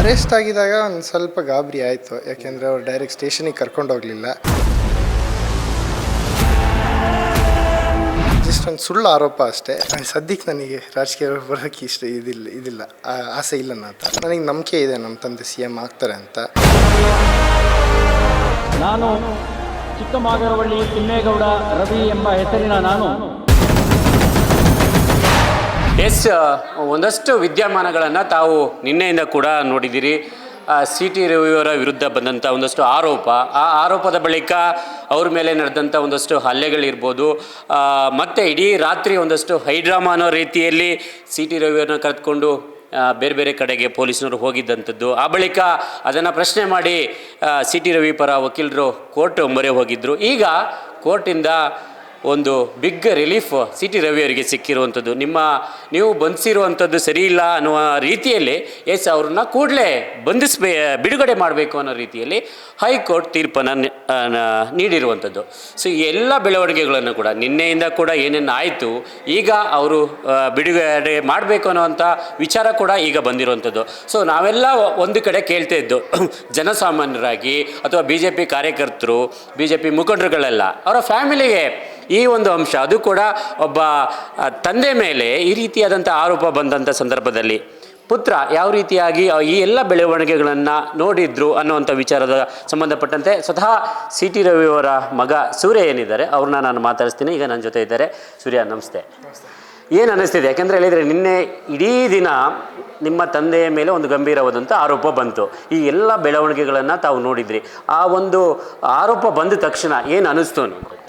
Arrest ಆಗಿದಾಗ ಒಂದು ಸ್ವಲ್ಪ ಗಾಬರಿ ಆಯಿತು. ಯಾಕೆಂದರೆ ಅವ್ರು ಡೈರೆಕ್ಟ್ ಸ್ಟೇಷನಿಗೆ ಕರ್ಕೊಂಡು ಹೋಗಲಿಲ್ಲ. ಜಸ್ಟ್ ಒಂದು ಸುಳ್ಳು ಆರೋಪ ಅಷ್ಟೇ. ಸದ್ಯಕ್ಕೆ ನನಗೆ ರಾಜಕೀಯ ಬರೋಕ್ಕೆ ಇಷ್ಟ ಇದಿಲ್ಲ ಇದಿಲ್ಲ. ಆಸೆ ಇಲ್ಲ ಅಂತ ನನಗೆ ನಂಬಿಕೆ ಇದೆ ನಮ್ಮ ತಂದೆ ಸಿ ಎಂ ಆಗ್ತಾರೆ ಅಂತ. ನಾನು ಚಿಕ್ಕಮಾಗರವಳ್ಳಿ ತಿಮ್ಮೇಗೌಡ ರವಿ ಎಂಬ ಹೆಸರಿನ ನಾನು ಎಸ್ ಒಂದಷ್ಟು ವಿದ್ಯಮಾನಗಳನ್ನು ತಾವು ನಿನ್ನೆಯಿಂದ ಕೂಡ ನೋಡಿದ್ದೀರಿ ಸಿ ಟಿ ರವಿಯವರ ವಿರುದ್ಧ ಬಂದಂಥ ಒಂದಷ್ಟು ಆರೋಪ. ಆ ಆರೋಪದ ಬಳಿಕ ಅವ್ರ ಮೇಲೆ ನಡೆದಂಥ ಒಂದಷ್ಟು ಹಲ್ಲೆಗಳಿರ್ಬೋದು. ಮತ್ತು ಇಡೀ ರಾತ್ರಿ ಒಂದಷ್ಟು ಹೈಡ್ರಾಮಾ ಅನ್ನೋ ರೀತಿಯಲ್ಲಿ ಸಿ ಟಿ ರವಿಯವರನ್ನ ಕರೆದುಕೊಂಡು ಬೇರೆ ಬೇರೆ ಕಡೆಗೆ ಪೊಲೀಸ್ನವರು ಹೋಗಿದ್ದಂಥದ್ದು. ಆ ಬಳಿಕ ಅದನ್ನು ಪ್ರಶ್ನೆ ಮಾಡಿ ಸಿ ಟಿ ರವಿ ಪರ ವಕೀಲರು ಕೋರ್ಟ್ ಮೊರೆ ಹೋಗಿದ್ದರು ಈಗ ಕೋರ್ಟಿಂದ ಒಂದು big relief C T Ravi ಅವರಿಗೆ ಸಿಕ್ಕಿರುವಂಥದ್ದು. ನಿಮ್ಮ ನೀವು ಬಂಧಿಸಿರುವಂಥದ್ದು ಸರಿ ಇಲ್ಲ ಅನ್ನುವ ರೀತಿಯಲ್ಲಿ ಎಸ್ ಅವ್ರನ್ನ ಕೂಡಲೇ ಬಂಧಿಸ್ಬೇ, ಬಿಡುಗಡೆ ಮಾಡಬೇಕು ಅನ್ನೋ ರೀತಿಯಲ್ಲಿ ಹೈಕೋರ್ಟ್ ತೀರ್ಪನ್ನು ನೀಡಿರುವಂಥದ್ದು. ಸೊ ಎಲ್ಲ ಬೆಳವಣಿಗೆಗಳನ್ನು ಕೂಡ, ನಿನ್ನೆಯಿಂದ ಕೂಡ ಏನೇನು ಆಯಿತು, ಈಗ ಅವರು ಬಿಡುಗಡೆ ಮಾಡಬೇಕು ಅನ್ನೋವಂಥ ವಿಚಾರ ಕೂಡ ಈಗ ಬಂದಿರುವಂಥದ್ದು. ಸೊ ನಾವೆಲ್ಲ ಒಂದು ಕಡೆ ಕೇಳ್ತಾ ಇದ್ದು, ಜನಸಾಮಾನ್ಯರಾಗಿ, ಅಥವಾ ಬಿ ಜೆ ಪಿ ಕಾರ್ಯಕರ್ತರು ಬಿ ಜೆ ಪಿ ಮುಖಂಡರುಗಳೆಲ್ಲ, ಅವರ ಫ್ಯಾಮಿಲಿಗೆ ಈ ಒಂದು ಅಂಶ ಅದು ಕೂಡ ಒಬ್ಬ ತಂದೆ ಮೇಲೆ ಈ ರೀತಿಯಾದಂಥ ಆರೋಪ ಬಂದಂಥ ಸಂದರ್ಭದಲ್ಲಿ. ಪುತ್ರ ಯಾವ ರೀತಿಯಾಗಿ ಈ ಎಲ್ಲ ಬೆಳವಣಿಗೆಗಳನ್ನು ನೋಡಿದ್ರು ಅನ್ನುವಂಥ ವಿಚಾರದ ಸಂಬಂಧಪಟ್ಟಂತೆ ಸ್ವತಃ ಸಿ ಟಿ ರವಿಯವರ ಮಗ ಸೂರ್ಯ ಏನಿದ್ದಾರೆ ಅವ್ರನ್ನ ನಾನು ಮಾತಾಡಿಸ್ತೀನಿ. ಈಗ ನನ್ನ ಜೊತೆ ಇದ್ದಾರೆ. ಸೂರ್ಯ ನಮಸ್ತೆ. ಏನು ಅನ್ನಿಸ್ತಿದೆ ಯಾಕೆಂದರೆ ಹೇಳಿದರೆ ನಿನ್ನೆ ಇಡೀ ದಿನ ನಿಮ್ಮ ತಂದೆಯ ಮೇಲೆ ಒಂದು ಗಂಭೀರವಾದಂಥ ಆರೋಪ ಬಂತು. ಈ ಎಲ್ಲ ಬೆಳವಣಿಗೆಗಳನ್ನು ತಾವು ನೋಡಿದ್ರಿ. ಆ ಒಂದು ಆರೋಪ ಬಂದ ತಕ್ಷಣ ಏನು ಅನ್ನಿಸ್ತು ಆ,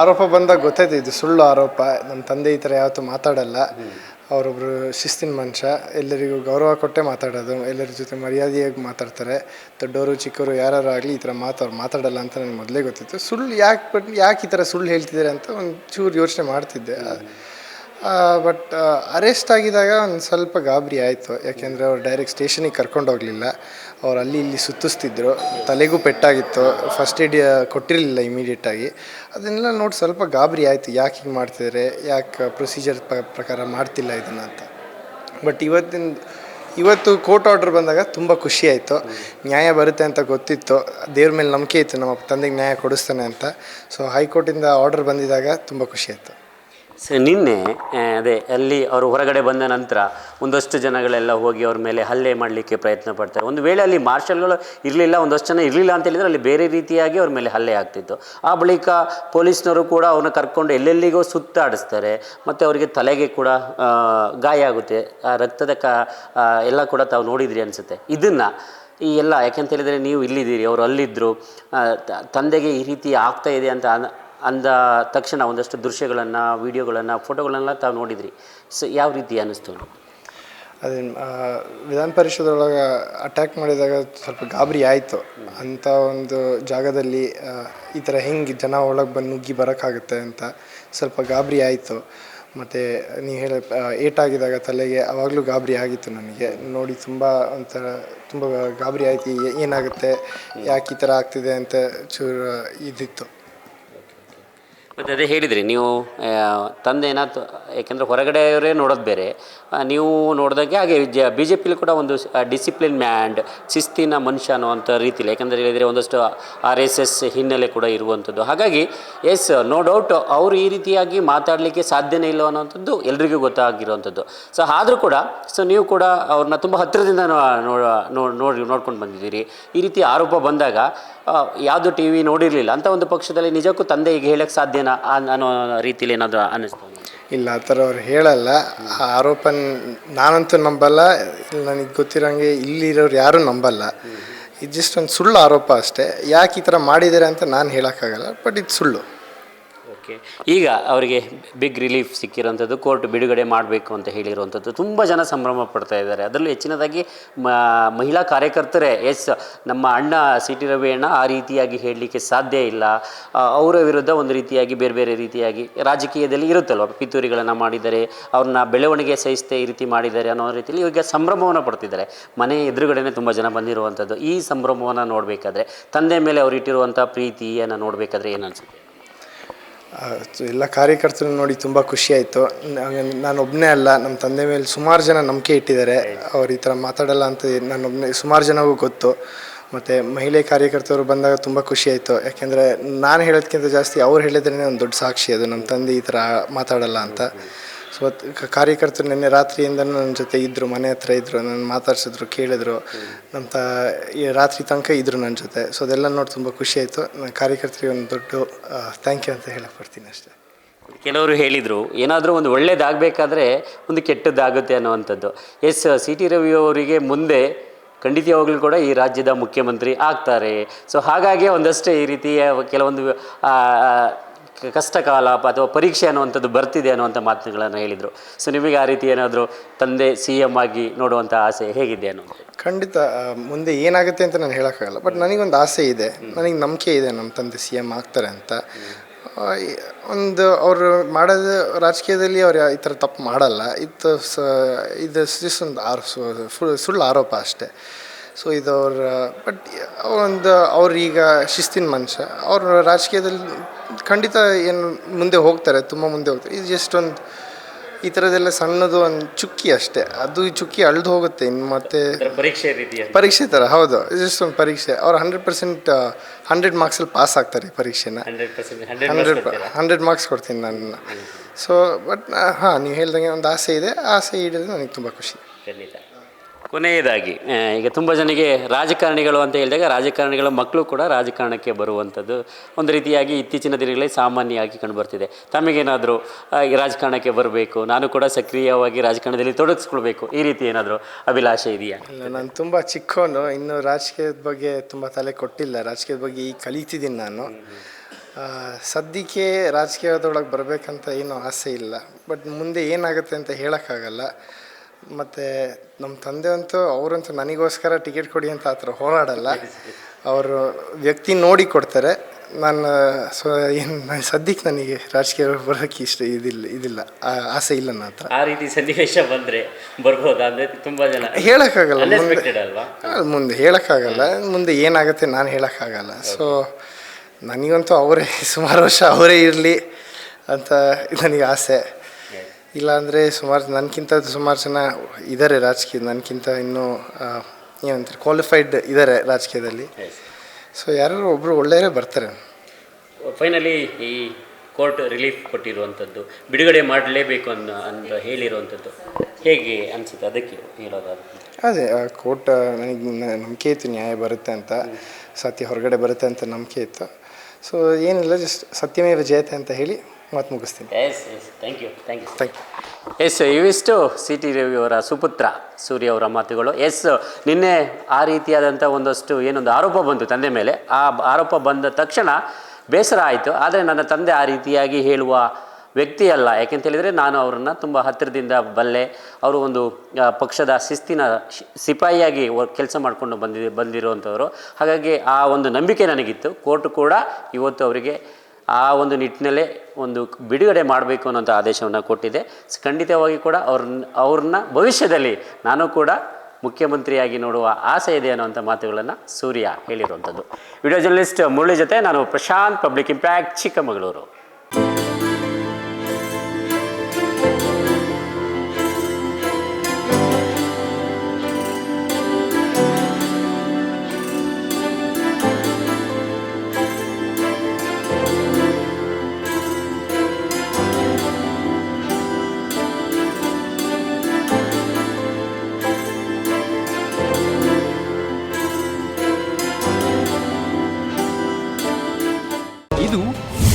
ಆರೋಪ ಬಂದಾಗ ಗೊತ್ತಾಯ್ತು, ಇದು ಸುಳ್ಳು ಆರೋಪ. ನಮ್ಮ ತಂದೆ ಈ ಥರ ಯಾವತ್ತೂ ಮಾತಾಡಲ್ಲ. ಅವರೊಬ್ಬರು ಶಿಸ್ತಿನ ಮನುಷ್ಯ. ಎಲ್ಲರಿಗೂ ಗೌರವ ಕೊಟ್ಟೆ ಮಾತಾಡೋದು. ಎಲ್ಲರ ಜೊತೆ ಮರ್ಯಾದೆಯಾಗಿ ಮಾತಾಡ್ತಾರೆ. ದೊಡ್ಡವರು, ಚಿಕ್ಕವರು ಯಾರು ಆಗಲಿ ಈ ಥರ ಮಾತಾಡ್ ಮಾತಾಡಲ್ಲ ಅಂತ ನನಗೆ ಮೊದಲೇ ಗೊತ್ತಿತ್ತು. ಸುಳ್ಳು ಯಾಕೆ ಬಟ್ ಯಾಕೆ ಈ ಥರ ಸುಳ್ಳು ಹೇಳ್ತಿದ್ದಾರೆ ಅಂತ ಒಂದು ಚೂರು ಯೋಚನೆ ಮಾಡ್ತಿದ್ದೆ. ಬಟ್ ಅರೆಸ್ಟ್ ಆಗಿದಾಗ ಒಂದು ಸ್ವಲ್ಪ ಗಾಬರಿ ಆಯಿತು. ಯಾಕೆಂದರೆ ಅವ್ರು ಡೈರೆಕ್ಟ್ ಸ್ಟೇಷನಿಗೆ ಕರ್ಕೊಂಡು ಹೋಗಲಿಲ್ಲ. ಅವ್ರು ಅಲ್ಲಿ ಇಲ್ಲಿ ಸುತ್ತಿಸ್ತಿದ್ರು. ತಲೆಗೂ ಪೆಟ್ಟಾಗಿತ್ತು. ಫಸ್ಟ್ ಏಡ್ ಕೊಟ್ಟಿರಲಿಲ್ಲ ಇಮಿಡಿಯೇಟಾಗಿ ಅದನ್ನೆಲ್ಲ ನೋಡಿ ಸ್ವಲ್ಪ ಗಾಬರಿ ಆಯಿತು. ಯಾಕೆ ಹಿಂಗೆ ಮಾಡ್ತಿದ್ದಾರೆ ಯಾಕೆ ಪ್ರೊಸೀಜರ್ ಪ್ರಕಾರ ಮಾಡ್ತಿಲ್ಲ ಇದನ್ನು ಅಂತ. ಬಟ್ ಇವತ್ತಿನ, ಇವತ್ತು ಕೋರ್ಟ್ ಆರ್ಡರ್ ಬಂದಾಗ ತುಂಬ ಖುಷಿ ಆಯಿತು. ನ್ಯಾಯ ಬರುತ್ತೆ ಅಂತ ಗೊತ್ತಿತ್ತು. ದೇವ್ರ ಮೇಲೆ ನಂಬಿಕೆ ಇತ್ತು. ನಮ್ಮ ತಂದೆಗೆ ನ್ಯಾಯ ಕೊಡಿಸ್ತಾನೆ ಅಂತ. ಸೊ ಹೈಕೋರ್ಟಿಂದ ಆರ್ಡರ್ ಬಂದಿದಾಗ ತುಂಬ ಖುಷಿ ಆಯಿತು. ನಿನ್ನೆ ಅದೇ, ಅಲ್ಲಿ ಅವರು ಹೊರಗಡೆ ಬಂದ ನಂತರ ಒಂದಷ್ಟು ಜನಗಳೆಲ್ಲ ಹೋಗಿ ಅವ್ರ ಮೇಲೆ ಹಲ್ಲೆ ಮಾಡಲಿಕ್ಕೆ ಪ್ರಯತ್ನ ಪಡ್ತಾರೆ. ಒಂದು ವೇಳೆ ಅಲ್ಲಿ ಮಾರ್ಷಲ್ಗಳು ಇರಲಿಲ್ಲ, ಒಂದಷ್ಟು ಜನ ಇರಲಿಲ್ಲ ಅಂತ ಹೇಳಿದರೆ ಅಲ್ಲಿ ಬೇರೆ ರೀತಿಯಾಗಿ ಅವ್ರ ಮೇಲೆ ಹಲ್ಲೆ ಆಗ್ತಿತ್ತು. ಆ ಬಳಿಕ ಪೊಲೀಸ್ನವರು ಕೂಡ ಅವ್ರನ್ನ ಕರ್ಕೊಂಡು ಎಲ್ಲೆಲ್ಲಿಗೋ ಸುತ್ತಾಡಿಸ್ತಾರೆ, ಮತ್ತು ಅವರಿಗೆ ತಲೆಗೆ ಕೂಡ ಗಾಯ ಆಗುತ್ತೆ. ಆ ರಕ್ತದ ಕ ಎಲ್ಲ ಕೂಡ ತಾವು ನೋಡಿದ್ರಿ ಅನಿಸುತ್ತೆ. ಇದನ್ನು ಈ ಎಲ್ಲ ಯಾಕೆಂತ ಹೇಳಿದರೆ ನೀವು ಇಲ್ಲಿದ್ದೀರಿ, ಅವರು ಅಲ್ಲಿದ್ದರು ತಂದೆಗೆ ಈ ರೀತಿ ಆಗ್ತಾ ಇದೆ ಅಂತ ಅಂದ ತಕ್ಷಣ ಒಂದಷ್ಟು ದೃಶ್ಯಗಳನ್ನು, ವೀಡಿಯೋಗಳನ್ನು, ಫೋಟೋಗಳನ್ನೆಲ್ಲ ತಾವು ನೋಡಿದ್ರಿ. ಸೊ ಯಾವ ರೀತಿ ಅನ್ನಿಸ್ತು ಅದೇ? ವಿಧಾನ ಪರಿಷದೊಳಗೆ ಅಟ್ಯಾಕ್ ಮಾಡಿದಾಗ ಸ್ವಲ್ಪ ಗಾಬರಿ ಆಯಿತು. ಅಂಥ ಒಂದು ಜಾಗದಲ್ಲಿ ಈ ಥರ ಹೆಂಗೆ ಜನ ಒಳಗೆ ಬಂದು ನುಗ್ಗಿ ಬರೋಕ್ಕಾಗುತ್ತೆ ಅಂತ ಸ್ವಲ್ಪ ಗಾಬರಿ ಆಯಿತು. ಮತ್ತು ನೀವು ಹೇಳ ಏಟಾಗಿದಾಗ ತಲೆಗೆ ಆವಾಗಲೂ ಗಾಬರಿ ಆಗಿತ್ತು ನನಗೆ. ನೋಡಿ ತುಂಬ ಒಂಥರ, ತುಂಬ ಗಾಬರಿ ಆಯಿತು. ಏನಾಗುತ್ತೆ? ಯಾಕೆ ಈ ಥರ ಆಗ್ತಿದೆ ಅಂತ ಚೂರು ಇದಿತ್ತು. ಮತ್ತು ಅದೇ ಹೇಳಿದ್ರಿ, ನೀವು ತಂದೆ ತಂದೆನ ಯಾಕೆಂದರೆ ಹೊರಗಡೆಯವರೇ ನೋಡೋದು ಬೇರೆ. ನೀವು ನೋಡಿದಾಗೆ ಹಾಗೆ ಜ ಬಿ ಜೆ ಪಿಲಿ ಕೂಡ ಒಂದು ಡಿಸಿಪ್ಲಿನ್ ಮ್ಯಾಂಡ್ ಶಿಸ್ತಿನ ಮನುಷ್ಯ ಅನ್ನುವಂಥ ರೀತಿಲಿ, ಯಾಕಂದರೆ ಹೇಳಿದರೆ ಒಂದಷ್ಟು ಆರ್ ಎಸ್ ಎಸ್ ಹಿನ್ನೆಲೆ ಕೂಡ ಇರುವಂಥದ್ದು. ಹಾಗಾಗಿ ಎಸ್ ನೋ ಡೌಟ್ ಅವರು ಈ ರೀತಿಯಾಗಿ ಮಾತಾಡಲಿಕ್ಕೆ ಸಾಧ್ಯನೇ ಇಲ್ಲ ಅನ್ನೋವಂಥದ್ದು ಎಲ್ರಿಗೂ ಗೊತ್ತಾಗಿರುವಂಥದ್ದು. ಸೊ ಆದರೂ ಕೂಡ ಸೊ ನೀವು ಕೂಡ ಅವ್ರನ್ನ ತುಂಬ ಹತ್ತಿರದಿಂದ ನೋಡಿ, ನೋಡ್ಕೊಂಡು ಬಂದಿದ್ದೀರಿ. ಈ ರೀತಿ ಆರೋಪ ಬಂದಾಗ ಯಾವುದು ಟಿ ವಿ ನೋಡಿರಲಿಲ್ಲ. ಅಂತ ಒಂದು ಪಕ್ಷದಲ್ಲಿ ನಿಜಕ್ಕೂ ತಂದೆ ಈಗ ಹೇಳಕ್ಕೆ ಸಾಧ್ಯನಾ ಅನ್ನೋ ರೀತಿಲಿ ಏನಾದರೂ ಅನ್ನಿಸ್ತು ಇಲ್ಲ ಆ ಥರ ಅವ್ರು ಹೇಳಲ್ಲ. ಆ ಆರೋಪ ನಾನಂತೂ ನಂಬಲ್ಲ. ನನಗೆ ಗೊತ್ತಿರೋಂಗೆ ಇಲ್ಲಿರೋರು ಯಾರೂ ನಂಬಲ್ಲ. ಇದು ಜಸ್ಟ್ ಒಂದು ಸುಳ್ಳು ಆರೋಪ ಅಷ್ಟೇ. ಯಾಕೆ ಈ ಥರ ಮಾಡಿದ್ದಾರೆ ಅಂತ ನಾನು ಹೇಳೋಕ್ಕಾಗಲ್ಲ ಬಟ್ ಇದು ಸುಳ್ಳು. ಓಕೆ ಈಗ ಅವರಿಗೆ ಬಿಗ್ ರಿಲೀಫ್ ಸಿಕ್ಕಿರೋಂಥದ್ದು ಕೋರ್ಟ್ ಬಿಡುಗಡೆ ಮಾಡಬೇಕು ಅಂತ ಹೇಳಿರುವಂಥದ್ದು. ತುಂಬ ಜನ ಸಂಭ್ರಮ ಪಡ್ತಾ ಇದ್ದಾರೆ. ಅದರಲ್ಲೂ ಹೆಚ್ಚಿನದಾಗಿ ಮಹಿಳಾ ಕಾರ್ಯಕರ್ತರೇ, ಎಸ್, ನಮ್ಮ ಅಣ್ಣ ಸಿ ಟಿ ರವಿ ಅಣ್ಣ ಆ ರೀತಿಯಾಗಿ ಹೇಳಲಿಕ್ಕೆ ಸಾಧ್ಯ ಇಲ್ಲ. ಅವರ ವಿರುದ್ಧ ಒಂದು ರೀತಿಯಾಗಿ ಬೇರೆ ಬೇರೆ ರೀತಿಯಾಗಿ ರಾಜಕೀಯದಲ್ಲಿ ಇರುತ್ತಲ್ವ? ಪಿತೂರಿಗಳನ್ನು ಮಾಡಿದ್ದಾರೆ, ಅವ್ರನ್ನ ಬೆಳವಣಿಗೆ ಸಹಿಸದೆ ಈ ರೀತಿ ಮಾಡಿದ್ದಾರೆ ಅನ್ನೋ ರೀತಿಯಲ್ಲಿ ಈಗ ಸಂಭ್ರಮವನ್ನು ಪಡ್ತಿದ್ದಾರೆ. ಮನೆ ಎದುರುಗಡೆನೇ ತುಂಬ ಜನ ಬಂದಿರುವಂಥದ್ದು. ಈ ಸಂಭ್ರಮವನ್ನು ನೋಡಬೇಕಾದ್ರೆ, ತಂದೆ ಮೇಲೆ ಅವ್ರು ಇಟ್ಟಿರುವಂಥ ಪ್ರೀತಿಯನ್ನು ನೋಡಬೇಕಾದ್ರೆ ಏನು ಎಲ್ಲ ಕಾರ್ಯಕರ್ತರು ನೋಡಿ ತುಂಬ ಖುಷಿ ಆಯಿತು. ನಾನು ಒಬ್ಬನೇ ಅಲ್ಲ ನಮ್ಮ ತಂದೆ ಮೇಲೆ ಸುಮಾರು ಜನ ನಂಬಿಕೆ ಇಟ್ಟಿದ್ದಾರೆ. ಅವ್ರು ಈ ಥರ ಮಾತಾಡಲ್ಲ ಅಂತ ನಾನು ಒಬ್ಬನೇ ಸುಮಾರು ಜನಗೂ ಗೊತ್ತು. ಮತ್ತು ಮಹಿಳೆ ಕಾರ್ಯಕರ್ತರು ಬಂದಾಗ ತುಂಬ ಖುಷಿ ಆಯಿತು. ಯಾಕೆಂದರೆ ನಾನು ಹೇಳೋದಕ್ಕಿಂತ ಜಾಸ್ತಿ ಅವ್ರು ಹೇಳಿದ್ರೇ ಒಂದು ದೊಡ್ಡ ಸಾಕ್ಷಿ. ಅದು ನಮ್ಮ ತಂದೆ ಈ ಥರ ಮಾತಾಡಲ್ಲ ಅಂತ. ಸೊ ಅವತ್ತು ಕಾರ್ಯಕರ್ತರು ನಿನ್ನೆ ರಾತ್ರಿಯಿಂದ ನನ್ನ ಜೊತೆ ಇದ್ದರು ಮನೆ ಹತ್ರ ಇದ್ದರು ನನ್ನ ಮಾತಾಡ್ಸಿದ್ರು, ಕೇಳಿದ್ರು. ನಮ್ಮ ರಾತ್ರಿ ತನಕ ಇದ್ದರು ನನ್ನ ಜೊತೆ. ಸೊ ಅದೆಲ್ಲ ನೋಡಿ ತುಂಬ ಖುಷಿ ಆಯಿತು. ನಾನು ಕಾರ್ಯಕರ್ತರಿಗೆ ಒಂದು ದೊಡ್ಡ ಥ್ಯಾಂಕ್ ಯು ಅಂತ ಹೇಳಕ್ಕೆ ಬರ್ತೀನಿ ಅಷ್ಟೇ. ಕೆಲವರು ಹೇಳಿದರು, ಏನಾದರೂ ಒಂದು ಒಳ್ಳೇದಾಗಬೇಕಾದ್ರೆ ಒಂದು ಕೆಟ್ಟದ್ದಾಗುತ್ತೆ ಅನ್ನುವಂಥದ್ದು. ಎಸ್ ಸಿ ಟಿ ರವಿ ಅವರಿಗೆ ಮುಂದೆ ಖಂಡಿತವಾಗ್ಲೂ ಕೂಡ ಈ ರಾಜ್ಯದ ಮುಖ್ಯಮಂತ್ರಿ ಆಗ್ತಾರೆ. ಸೊ ಹಾಗಾಗಿ ಒಂದಷ್ಟೇ ಈ ರೀತಿಯ ಕೆಲವೊಂದು ಆ, ಕ- ಕಷ್ಟ ಕಾಲ ಅಥವಾ ಪರೀಕ್ಷೆ ಅನ್ನುವಂಥದ್ದು ಬರ್ತಿದೆ ಅನ್ನುವಂಥ ಮಾತುಗಳನ್ನು ಹೇಳಿದರು. ಸೊ ನಿಮಗೆ ಆ ರೀತಿ ಏನಾದರೂ ತಂದೆ ಸಿ ಎಂ ಆಗಿ ನೋಡುವಂಥ ಆಸೆ ಹೇಗಿದೆ ಅನ್ನೋದು? ಖಂಡಿತ ಮುಂದೆ ಏನಾಗುತ್ತೆ ಅಂತ ನಾನು ಹೇಳೋಕ್ಕಾಗಲ್ಲ ಬಟ್ ನನಗೊಂದು ಆಸೆ ಇದೆ. ನನಗೆ ನಂಬಿಕೆ ಇದೆ ನಮ್ಮ ತಂದೆ ಸಿ ಎಂ ಆಗ್ತಾರೆ ಅಂತ. ಒಂದು ಅವರು ಮಾಡೋದು ರಾಜಕೀಯದಲ್ಲಿ ಅವ್ರು ಈ ಥರ ತಪ್ಪು ಮಾಡಲ್ಲ. ಇದು ಸ ಇದು ಜಸ್ಟ್ ಒಂದು ಆರ್ ಫುಲ್ ಸುಳ್ಳು ಆರೋಪ ಅಷ್ಟೇ. ಸೊ ಇದು ಅವ್ರ ಬಟ್ ಒಂದು ಅವ್ರು ಈಗ ಶಿಸ್ತಿನ ಮನುಷ್ಯ. ಅವರು ರಾಜಕೀಯದಲ್ಲಿ ಖಂಡಿತ ಏನು ಮುಂದೆ ಹೋಗ್ತಾರೆ ತುಂಬ ಮುಂದೆ ಹೋಗ್ತಾರೆ. ಇದು ಜಸ್ಟ್ ಒಂದು ಈ ಥರದ್ದೆಲ್ಲ ಸಣ್ಣದು ಒಂದು ಚುಕ್ಕಿ ಅಷ್ಟೇ. ಅದು ಈ ಚುಕ್ಕಿ ಅಳ್ದು ಹೋಗುತ್ತೆ ಇನ್ನು ಮತ್ತೆ ಪರೀಕ್ಷೆ ರೀತಿಯ ಪರೀಕ್ಷೆ ಥರ ಹೌದು. ಜಸ್ಟ್ ಒಂದು ಪರೀಕ್ಷೆ. ಅವ್ರು ಹಂಡ್ರೆಡ್ ಪರ್ಸೆಂಟ್ ಹಂಡ್ರೆಡ್ ಮಾರ್ಕ್ಸಲ್ಲಿ ಪಾಸ್ ಆಗ್ತಾರೆ ಈ ಪರೀಕ್ಷೆನ. ಹಂಡ್ರೆಡ್ ಹಂಡ್ರೆಡ್ ಮಾರ್ಕ್ಸ್ ಕೊಡ್ತೀನಿ ನಾನು ಸೊ ಬಟ್ ಹಾಂ ನೀವು ಹೇಳ್ದಂಗೆ ಒಂದು ಆಸೆ ಇದೆ. ಆ ಆಸೆ ಈಡೇರಿದ್ರೆ ನನಗೆ ತುಂಬ ಖುಷಿ. ಖಂಡಿತ. ಕೊನೆಯದಾಗಿ ಈಗ ತುಂಬ ಜನಕ್ಕೆ ರಾಜಕಾರಣಿಗಳು ಅಂತ ಹೇಳಿದಾಗ ರಾಜಕಾರಣಿಗಳ ಮಕ್ಕಳು ಕೂಡ ರಾಜಕಾರಣಕ್ಕೆ ಬರುವಂಥದ್ದು ಒಂದು ರೀತಿಯಾಗಿ ಇತ್ತೀಚಿನ ದಿನಗಳಲ್ಲಿ ಸಾಮಾನ್ಯವಾಗಿ ಕಂಡುಬರ್ತಿದೆ. ತಮಗೇನಾದರೂ ಈ ರಾಜಕಾರಣಕ್ಕೆ ಬರಬೇಕು, ನಾನು ಕೂಡ ಸಕ್ರಿಯವಾಗಿ ರಾಜಕಾರಣದಲ್ಲಿ ತೊಡಗಿಸ್ಕೊಳ್ಬೇಕು, ಈ ರೀತಿ ಏನಾದರೂ ಅಭಿಲಾಷೆ ಇದೆಯಾ? ನಾನು ತುಂಬ ಚಿಕ್ಕವನು ಇನ್ನು ರಾಜಕೀಯದ ಬಗ್ಗೆ ತುಂಬ ತಲೆ ಕೊಟ್ಟಿಲ್ಲ, ರಾಜಕೀಯದ ಬಗ್ಗೆ ಈಗ ಕಲಿತಿದ್ದೀನಿ ನಾನು. ಸದ್ಯಕ್ಕೆ ರಾಜಕೀಯದೊಳಗೆ ಬರಬೇಕಂತ ಏನೂ ಆಸೆ ಇಲ್ಲ, ಬಟ್ ಮುಂದೆ ಏನಾಗುತ್ತೆ ಅಂತ ಹೇಳೋಕ್ಕಾಗಲ್ಲ. ಮತ್ತು ನಮ್ಮ ತಂದೆ ಅಂತೂ ಅವರಂತೂ ನನಗೋಸ್ಕರ ಟಿಕೆಟ್ ಕೊಡಿ ಅಂತ ಆ ಥರ ಹೋರಾಡಲ್ಲ. ಅವರು ವ್ಯಕ್ತಿ ನೋಡಿ ಕೊಡ್ತಾರೆ. ನಾನು ಸೊ ಏನು ನಾನು ಸದ್ಯಕ್ಕೆ ನನಗೆ ರಾಜಕೀಯ ಬರೋಕ್ಕೆ ಇಷ್ಟ ಇದಿಲ್ಲ ಇದಿಲ್ಲ. ಆಸೆ ಇಲ್ಲ ನನ್ನ ಹತ್ರ. ಆ ರೀತಿ ಸನ್ನಿವೇಶ ಬಂದರೆ ಬರ್ಬೋದು? ಅಂದರೆ ತುಂಬ ಜನ ಹೇಳೋಕ್ಕಾಗಲ್ಲ. ಮುಂದೆ ಮುಂದೆ ಹೇಳೋಕ್ಕಾಗಲ್ಲ. ಮುಂದೆ ಏನಾಗುತ್ತೆ ನಾನು ಹೇಳೋಕ್ಕಾಗಲ್ಲ. ಸೊ ನನಗಂತೂ ಅವರೇ ಸುಮಾರು ವರ್ಷ ಅವರೇ ಇರಲಿ ಅಂತ ನನಗೆ ಆಸೆ. ಇಲ್ಲಾಂದರೆ ಸುಮಾರು ನನಗಿಂತ ಸುಮಾರು ಜನ ಇದ್ದಾರೆ ರಾಜಕೀಯ ನನಗಿಂತ ಇನ್ನೂ ಏನಂತಾರೆ ಕ್ವಾಲಿಫೈಡ್ ಇದ್ದಾರೆ ರಾಜಕೀಯದಲ್ಲಿ. ಸೊ ಯಾರು ಒಬ್ಬರು ಒಳ್ಳೆಯವರೇ ಬರ್ತಾರೆ. ಫೈನಲಿ ಈ ಕೋರ್ಟ್ ರಿಲೀಫ್ ಕೊಟ್ಟಿರುವಂಥದ್ದು ಬಿಡುಗಡೆ ಮಾಡಲೇಬೇಕು ಅನ್ನೋ ಅಂತ ಹೇಳಿರುವಂಥದ್ದು ಹೇಗೆ ಅನಿಸುತ್ತೆ? ಅದಕ್ಕೆ ಹೇಳೋದಾದ್ರೆ. ಅದೇ ಕೋರ್ಟ್ ನನಗೆ ನಂಬಿಕೆ ಇತ್ತು ನ್ಯಾಯ ಬರುತ್ತೆ ಅಂತ ಸತ್ಯ ಹೊರಗಡೆ ಬರುತ್ತೆ ಅಂತ ನಂಬಿಕೆ ಇತ್ತು. ಸೊ ಏನಿಲ್ಲ ಜಸ್ಟ್ ಸತ್ಯಮೇವ ಜಯತೆ ಅಂತ ಹೇಳಿ ಮಾತು ಮುಗಿಸ್ತೀನಿ. Yes yes thank you thank you thank you yes ಇವಿಷ್ಟು ಸಿ ಟಿ ರವಿ ಅವರ ಸುಪುತ್ರ ಸೂರ್ಯ ಅವರ ಮಾತುಗಳು. ಎಸ್ ನಿನ್ನೆ ಆ ರೀತಿಯಾದಂಥ ಒಂದಷ್ಟು ಏನೊಂದು ಆರೋಪ ಬಂತು ತಂದೆ ಮೇಲೆ. ಆ ಆರೋಪ ಬಂದ ತಕ್ಷಣ ಬೇಸರ ಆಯಿತು. ಆದರೆ ನನ್ನ ತಂದೆ ಆ ರೀತಿಯಾಗಿ ಹೇಳುವ ವ್ಯಕ್ತಿ ಅಲ್ಲ ಯಾಕೆಂತ ಹೇಳಿದರೆ ನಾನು ಅವರನ್ನು ತುಂಬ ಹತ್ತಿರದಿಂದ ಬಲ್ಲೆ ಅವರು ಒಂದು ಪಕ್ಷದ ಶಿಸ್ತಿನ ಶಿ- ಸಿಪಾಯಿಯಾಗಿ ಕೆಲಸ ಮಾಡಿಕೊಂಡು ಬಂದಿ ಬಂದಿರುವಂಥವ್ರು ಹಾಗಾಗಿ ಆ ಒಂದು ನಂಬಿಕೆ ನನಗಿತ್ತು. ಕೋರ್ಟ್ ಕೂಡ ಇವತ್ತು ಅವರಿಗೆ ಆ ಒಂದು ನಿಟ್ಟಿನಲ್ಲೇ ಒಂದು ಬಿಡುಗಡೆ ಮಾಡಬೇಕು ಅನ್ನೋಂಥ ಆದೇಶವನ್ನು ಕೊಟ್ಟಿದೆ. ಖಂಡಿತವಾಗಿ ಕೂಡ ಅವ್ರನ್ನ ಅವ್ರನ್ನ ಭವಿಷ್ಯದಲ್ಲಿ ನಾನು ಕೂಡ ಮುಖ್ಯಮಂತ್ರಿಯಾಗಿ ನೋಡುವ ಆಸೆ ಇದೆ ಅನ್ನುವಂಥ ಮಾತುಗಳನ್ನು ಸೂರ್ಯ ಹೇಳಿರುವಂಥದ್ದು ವಿಡಿಯೋ ಜರ್ನಲಿಸ್ಟ್ ಮುರಳಿ ಜೊತೆ ನಾನು Prashant, public impact Chikkamagaluru.